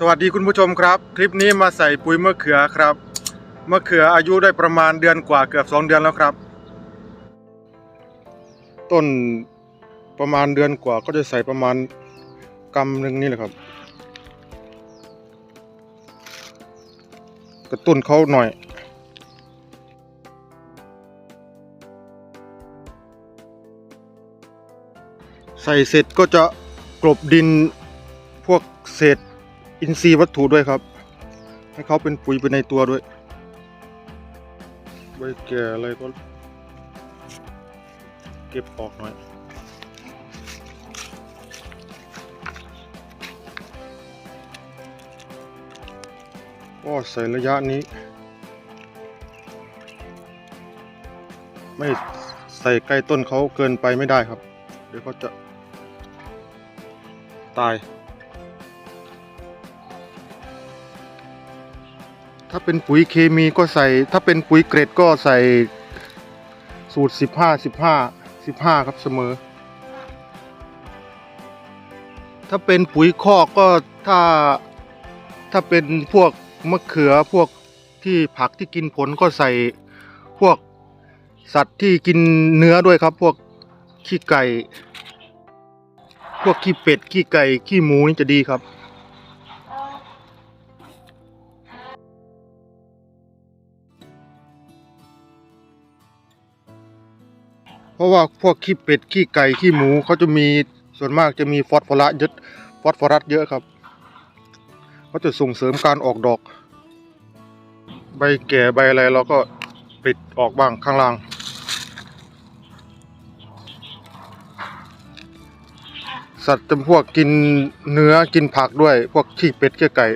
สวัสดีคุณผู้ชมครับ คลิปนี้มาใส่ปุ๋ยมะเขือครับมะเขืออายุได้ประมาณเดือนกว่าเกือบสองเดือนแล้วครับ ต้นประมาณเดือนกว่าก็จะใส่ประมาณกำหนึ่งนี่แหละครับ กระตุ้นเขาหน่อยใส่เสร็จก็จะกลบดินพวกเศษ อินทรีย์วัตถุด้วยครับ ให้เขาเป็นปุ๋ยไปในตัวด้วย ใบแก่อะไรก็เก็บออกหน่อยก็ใส่ระยะนี้ ไม่ใส่ใกล้ต้นเขาเกินไปไม่ได้ครับ เดี๋ยวเขาจะตาย ถ้าเป็นปุ๋ยเคมีก็ใส่ ถ้าเป็นปุ๋ยเกรดก็ใส่สูตร 15 15 15 ครับเสมอ ถ้าเป็นปุ๋ยคอกก็ถ้าถ้าเป็นพวกมะเขือพวกที่ผักที่กินผลก็ใส่พวกสัตว์ที่กินเนื้อด้วยครับ พวกขี้ไก่ พวกขี้เป็ดขี้ไก่ขี้หมูนี่จะดีครับ เพราะว่าพวกขี้เป็ดขี้ไก่ขี้หมูเขาจะมีส่วนมากจะมีฟอสฟอรัสเยอะฟอสฟอรัสเยอะครับเขาจะส่งเสริมการออกดอก ใบแก่ใบอะไรเราก็ปิดออกบ้างข้างล่างสัตว์จำพวกกินเนื้อกินผักด้วย พวกขี้เป็ดขี้ไก่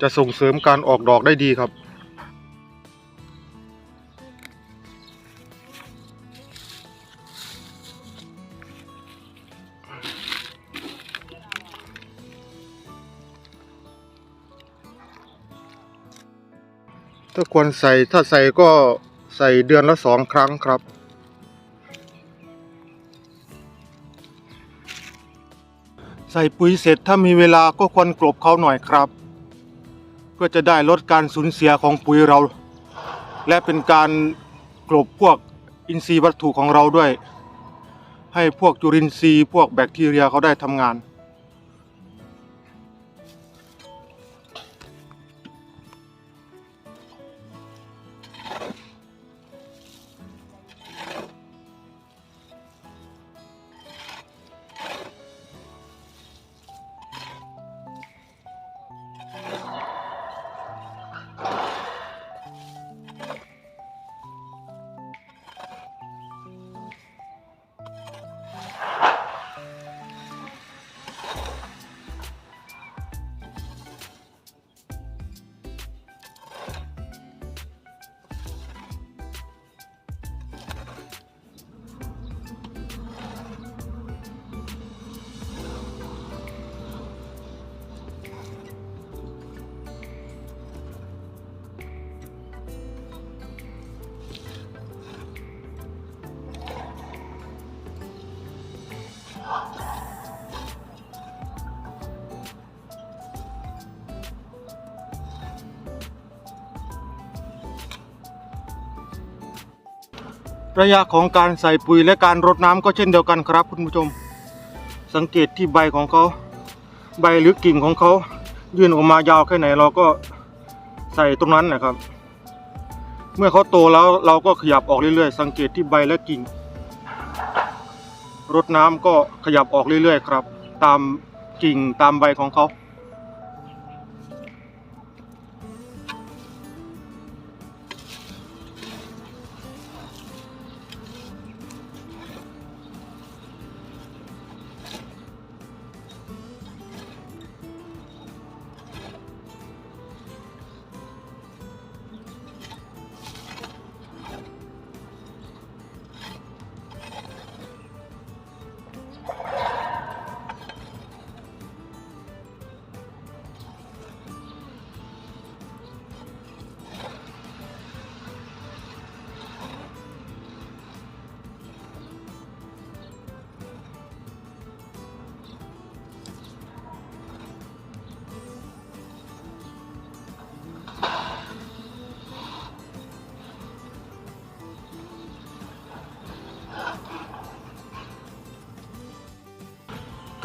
จะส่งเสริมการออกดอกได้ดีครับ ถ้าควรใส่ถ้าใส่ก็ใส่เดือนละสองครั้งครับ ใส่ปุ๋ยเสร็จถ้ามีเวลาก็ควรกลบเขาหน่อยครับ เพื่อจะได้ลดการสูญเสียของปุ๋ยเรา และเป็นการกลบพวกอินทรีย์วัตถุของเราด้วย ให้พวกจุลินทรีย์พวกแบคทีเรียเขาได้ทำงาน ระยะของการใส่ปุ๋ยและการรดน้ำก็เช่นเดียวกันครับคุณผู้ชม สังเกตที่ใบของเขา ใบหรือกิ่งของเขายื่นออกมายาวแค่ไหนเราก็ใส่ตรงนั้นนะครับ เมื่อเขาโตแล้วเราก็ขยับออกเรื่อยๆ สังเกตที่ใบและกิ่ง รดน้ำก็ขยับออกเรื่อยๆ ครับ ตามกิ่งตามใบของเขา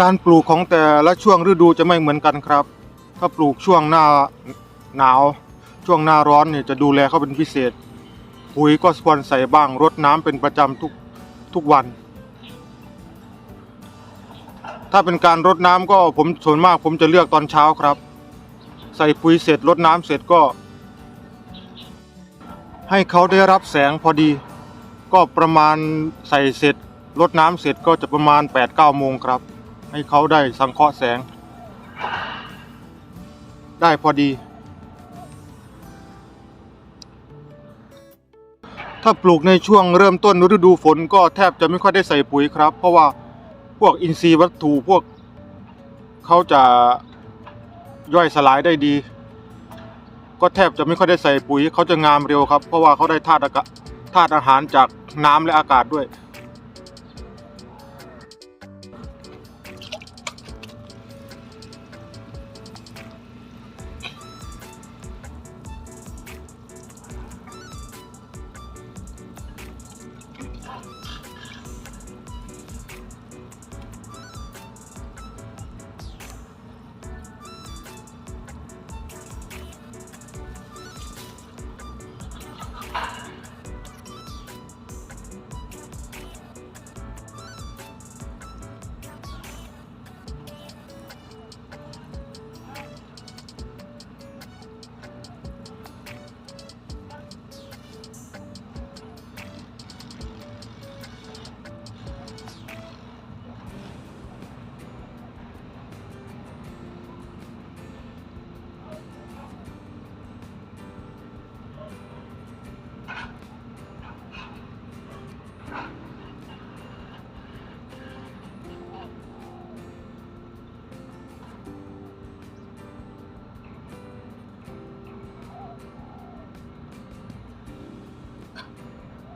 การปลูกของแต่ละช่วงฤดูจะไม่เหมือนกันครับ ถ้าปลูกช่วงหน้าหนาว ช่วงหน้าร้อนเนี่ยจะดูแลเขาเป็นพิเศษ ปุ๋ยก็ควรใส่บ้างรดน้ำเป็นประจำทุกทุกวัน ถ้าเป็นการรดน้ำก็ผมส่วนมากผมจะเลือกตอนเช้าครับ ใส่ปุ๋ยเสร็จรดน้ำเสร็จก็ ให้เขาได้รับแสงพอดี ก็ประมาณใส่เสร็จรดน้ำเสร็จก็จะประมาณ8-9โมงครับ ให้เขาได้สังเคราะห์แสง ได้พอดี ถ้าปลูกในช่วงเริ่มต้นฤดูฝนก็แทบจะไม่ค่อยได้ใส่ปุ๋ยครับ เพราะว่าพวกอินทรีย์วัตถุพวกเขาจะย่อยสลายได้ดี ก็แทบจะไม่ค่อยได้ใส่ปุ๋ยเขาจะงามเร็วครับ เพราะว่าเขาได้ธาตุอากาศธาตุอาหารจากน้ำและอากาศด้วย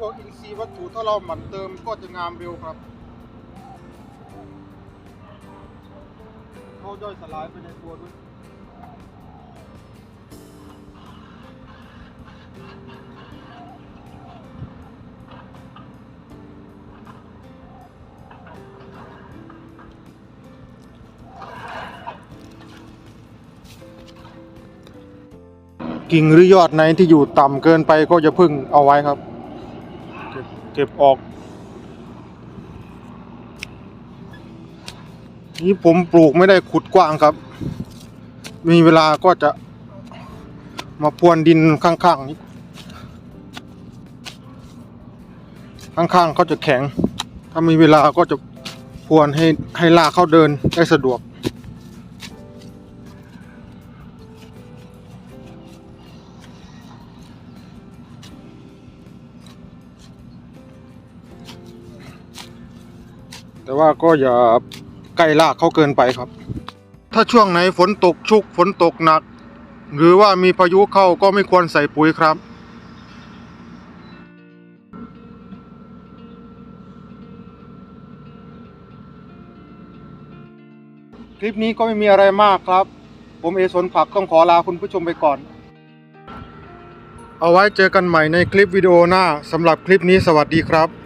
วกอินทรีย์วัตถุถ้าเราหมั่นเติมก็จะงามเร็วครับเขาย่อยสลายไปในตัวด้วยกิ่งหรือยอดไหนที่อยู่ต่ำเกินไปก็จะพึ่งเอาไว้ครับ เก็บเก็บออก นี่ผมปลูกไม่ได้ขุดกว้างครับ มีเวลาก็จะมาพรวนดินข้างๆนี้ข้างๆเขาจะแข็ง ถ้ามีเวลาก็จะพรวนให้ให้ลากเขาเดินได้สะดวก ว่าก็อย่าใกล้ลากเขาเกินไปครับ ถ้าช่วงไหนฝนตกชุกฝนตกหนัก หรือว่ามีพายุเข้าก็ไม่ควรใส่ปุ๋ยครับคลิปนี้ก็ไม่มีอะไรมากครับ ผมเอสนผักต้องขอลาคุณผู้ชมไปก่อน เอาไว้เจอกันใหม่ในคลิปวิดีโอหน้าสำหรับคลิปนี้สวัสดีครับ